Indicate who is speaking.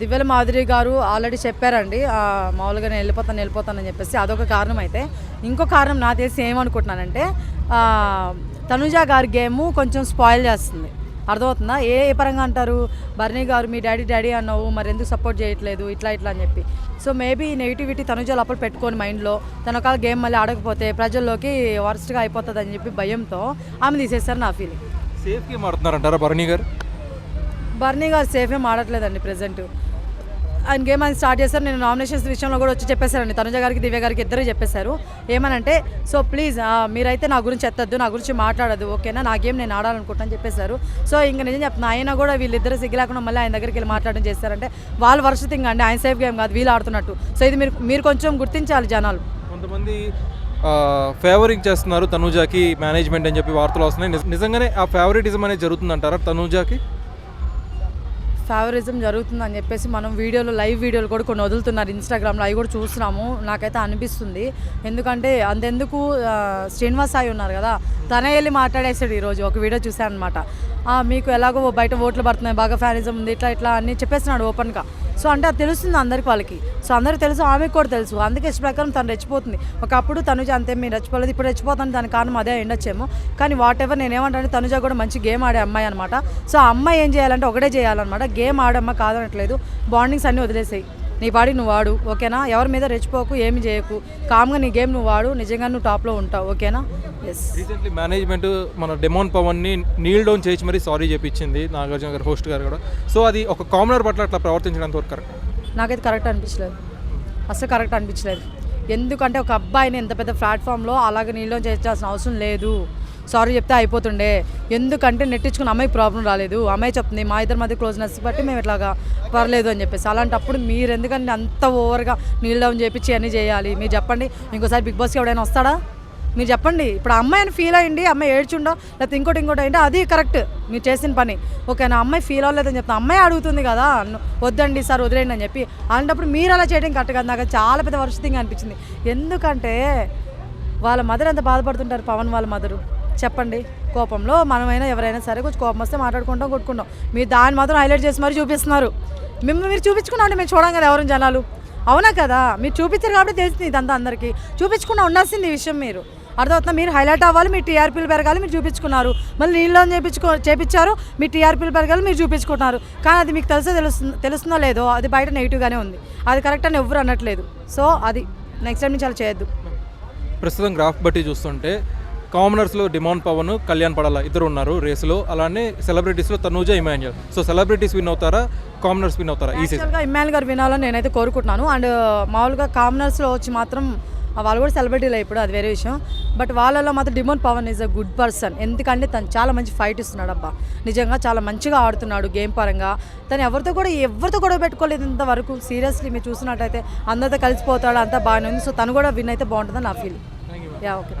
Speaker 1: దివ్యల మాధురి గారు ఆల్రెడీ చెప్పారండి. మామూలుగా నేను వెళ్ళిపోతాను వెళ్ళిపోతానని చెప్పేసి అదొక కారణం అయితే ఇంకో కారణం నా తెలిసి ఏమనుకుంటున్నానంటే తనుజ తనుజా గారి గేమ్ కొంచెం స్పాయిల్ చేస్తుంది. అర్థమవుతుందా? ఏ ఏ పరంగా అంటారు? బర్నీ గారు మీ డాడీ డాడీ అన్నావు మరి ఎందుకు సపోర్ట్ చేయట్లేదు? ఇట్లా ఇట్లా అని చెప్పి. సో మేబీ నెగిటివిటీ తనుజ లోపల పెట్టుకొని మైండ్లో తన ఒక గేమ్ మళ్ళీ ఆడకపోతే ప్రజల్లోకి వరస్ట్గా అయిపోతుంది అని చెప్పి భయంతో ఆమె తీసేస్తారు నా ఫీలింగ్.
Speaker 2: సేఫ్ గేమ్ ఆడుతున్నారంటారా గారు?
Speaker 1: బర్నీ గారు సేఫ్ ఏం ఆడట్లేదండి ప్రజెంట్ ఆయన గేమ్ అది స్టార్ట్ చేశారు. నేను నామినేషన్స్ విషయంలో కూడా వచ్చి చెప్పేశారండి. తనుజ గారికి దివ్య గారికి ఇద్దరు చెప్పేశారు. ఏమనంటే సో ప్లీజ్ మీరైతే నా గురించి ఎత్తద్దు నా గురించి మాట్లాడదు ఓకేనా? నా గేమ్ నేను ఆడాలనుకుంటాను చెప్పేశారు. సో ఇంకా నిజం చెప్తున్నా ఆయన కూడా వీళ్ళిద్దరు సిగ్గులేకుండా మళ్ళీ ఆయన దగ్గరికి వెళ్ళి మాట్లాడడం చేస్తారంటే వాళ్ళు వర్ష థింగ్ అండి ఆయన సేఫ్ గేమ్ కాదు వీళ్ళు ఆడుతున్నట్టు. సో ఇది మీరు మీరు కొంచెం గుర్తించాలి జనాలు.
Speaker 2: కొంతమంది ఫేవరింగ్ చేస్తున్నారు తనూజాకి మేనేజ్మెంట్ అని చెప్పి వార్తలు వస్తున్నాయి. నిజంగానే ఆ ఫేవరెటిజం అనేది జరుగుతుందంటారా తనూజాకి?
Speaker 1: ఫేవరిజం జరుగుతుందని చెప్పేసి మనం వీడియోలు లైవ్ వీడియోలు కూడా కొన్ని వదులుతున్నారు. ఇన్స్టాగ్రామ్లో అవి కూడా చూస్తున్నాము. నాకైతే అనిపిస్తుంది. ఎందుకంటే అంతెందుకు శ్రీనివాస్ సాయి ఉన్నారు కదా తనే వెళ్ళి మాట్లాడేసాడు ఈరోజు. ఒక వీడియో చూశాను అనమాట మీకు ఎలాగో బయట ఓట్లు పడుతున్నాయి బాగా ఫ్యానిజం ఉంది ఇట్లా ఇట్లా అన్ని చెప్పేస్తున్నాడు ఓపెన్గా సో అంటే అది తెలుస్తుంది అందరికి వాళ్ళకి. సో అందరికి తెలుసు ఆమెకు కూడా తెలుసు. అందుకే ఇష్ట ప్రకారం తను రెచ్చిపోతుంది. ఒకప్పుడు తనుజ అంతే మీరు రెచ్చిపోలేదు ఇప్పుడు రెచ్చిపోతాను దాని కారణం అదే ఎండొచ్చేమో కానీ వాట్ ఎవర్ నేనేమంటాను తనుజ కూడా మంచి గేమ్ ఆడే అమ్మాయి అనమాట సో ఆ అమ్మాయి ఏం చేయాలంటే ఒకటే చేయాలన్నమాట. గేమ్ ఆడమ్మ కాదనట్లేదు. బాండింగ్స్ అన్నీ వదిలేసాయి. నీ పాడి నువ్వు వాడు ఓకేనా? ఎవరి మీద రెచ్చిపోకు ఏమి చేయకు. కామ్గా నీ గేమ్ నువ్వు వాడు నిజంగా నువ్వు టాప్లో ఉంటావు ఓకేనా? ఎస్
Speaker 2: రీసెంట్లీ మేనేజ్మెంట్ మన డెమోన్ పవన్ని నీల్ డౌన్ చేసి మరీ సారీ చెప్పించింది నాగార్జున గారు హోస్ట్ గారు కూడా. సో అది ఒక కామనర్ పట్ల అట్లా ప్రవర్తించడానికి వరకు కరెక్ట్
Speaker 1: నాకైతే కరెక్ట్ అనిపించలేదు. అసలు కరెక్ట్ అనిపించలేదు. ఎందుకంటే ఒక అబ్బాయిని ఎంత పెద్ద ప్లాట్ఫామ్లో అలాగ నీళ్ళు చేయాల్సిన అవసరం లేదు. సారీ చెప్తే అయిపోతుండే. ఎందుకంటే నెట్టించుకుని అమ్మాయికి ప్రాబ్లం రాలేదు. అమ్మాయి చెప్తుంది మా ఇద్దరి మధ్య క్లోజ్నెస్ బట్టి మేము ఇట్లాగా పర్లేదు అని చెప్పేసి. అలాంటప్పుడు మీరు ఎందుకంటే అంత ఓవర్గా నీల్ డౌన్ చేపించి అన్నీ చేయాలి? మీరు చెప్పండి. ఇంకోసారి బిగ్ బాస్కి ఎవడైనా వస్తాడా? మీరు చెప్పండి. ఇప్పుడు అమ్మాయి అమ్మాయిని ఫీల్ అయ్యింది అమ్మాయి ఏడ్చుండో లేకపోతే ఇంకోటి ఇంకోటి అయింటే అది కరెక్ట్ మీరు చేసిన పని. ఓకే నా అమ్మాయి ఫీల్ అవ్వలేదని చెప్తా అమ్మాయి అడుగుతుంది కదా వద్దండి సార్ వదిలేయండి అని చెప్పి. అలాంటప్పుడు మీరు అలా చేయడం కరెక్ట్ కదా. నాకు చాలా పెద్ద వర్షితంగా అనిపించింది. ఎందుకంటే వాళ్ళ మదర్ ఎంత బాధపడుతుంటారు? పవన్ వాళ్ళ మదరు చెప్పండి. కోపంలో మనమైనా ఎవరైనా సరే కొంచెం కోపం వస్తే మాట్లాడుకుంటాం కొట్టుకుంటాం. మీరు దాన్ని మాత్రం హైలైట్ చేసి మరీ చూపిస్తున్నారు. మిమ్మల్ని మీరు చూపించుకున్నామంటే మేము చూడం కదా ఎవరు జనాలు? అవునా కదా? మీరు చూపించారు కాబట్టి తెలిసింది ఇదంతా అందరికీ. చూపించకుండా ఉండాల్సింది ఈ విషయం మీరు. అర్థమవుతుందా? మీరు హైలైట్ అవ్వాలి మీ టీఆర్పీలు పెరగాలి మీరు చూపించుకున్నారు. మళ్ళీ నీళ్ళు చేపించుకో చేపించారు మీ టీఆర్పీలు పెరగాలి మీరు చూపించుకుంటున్నారు. కానీ అది మీకు తెలిసే తెలుస్తుంది తెలుస్తుందో లేదో? అది బయట నెగిటివ్గానే ఉంది. అది కరెక్ట్ అని ఎవరు అనట్లేదు. సో అది నెక్స్ట్ టైం నుంచి అలా చేయొద్దు.
Speaker 2: ప్రస్తుతం గ్రాఫ్ బట్టి చూస్తుంటే కామనర్స్లో డిమాండ్ పవన్ కళ్యాణ్ పడాల ఇద్దరు ఉన్నారు రేసులో. అలానే సెలబ్రిటీస్లో Tanuja Emmanuel so celebrities win అవుతారా? కామనర్స్ విన్ అవుతారా ఈ సీజన్?
Speaker 1: ఇమ్మాన్ గారు వినాలని నేనైతే కోరుకుంటున్నాను. అండ్ మామూలుగా కామనర్స్లో వచ్చి మాత్రం వాళ్ళు కూడా సెలబ్రిటీలే ఇప్పుడు అది వేరే విషయం. బట్ వాళ్ళలో మాత్రం demon Pavan is a good person. ఎందుకంటే తను చాలా మంచి ఫైట్ ఇస్తున్నాడు అబ్బా నిజంగా చాలా మంచిగా ఆడుతున్నాడు గేమ్ పరంగా. తను ఎవరితో కూడా ఎవరితో కూడా పెట్టుకోలేదు ఇంతవరకు సీరియస్లీ మీరు చూసినట్టయితే అందరితో కలిసిపోతాడు అంతా బాగానే ఉంది. సో తను కూడా విన్ అయితే బాగుంటుందని నా ఫీల్ యా ఓకే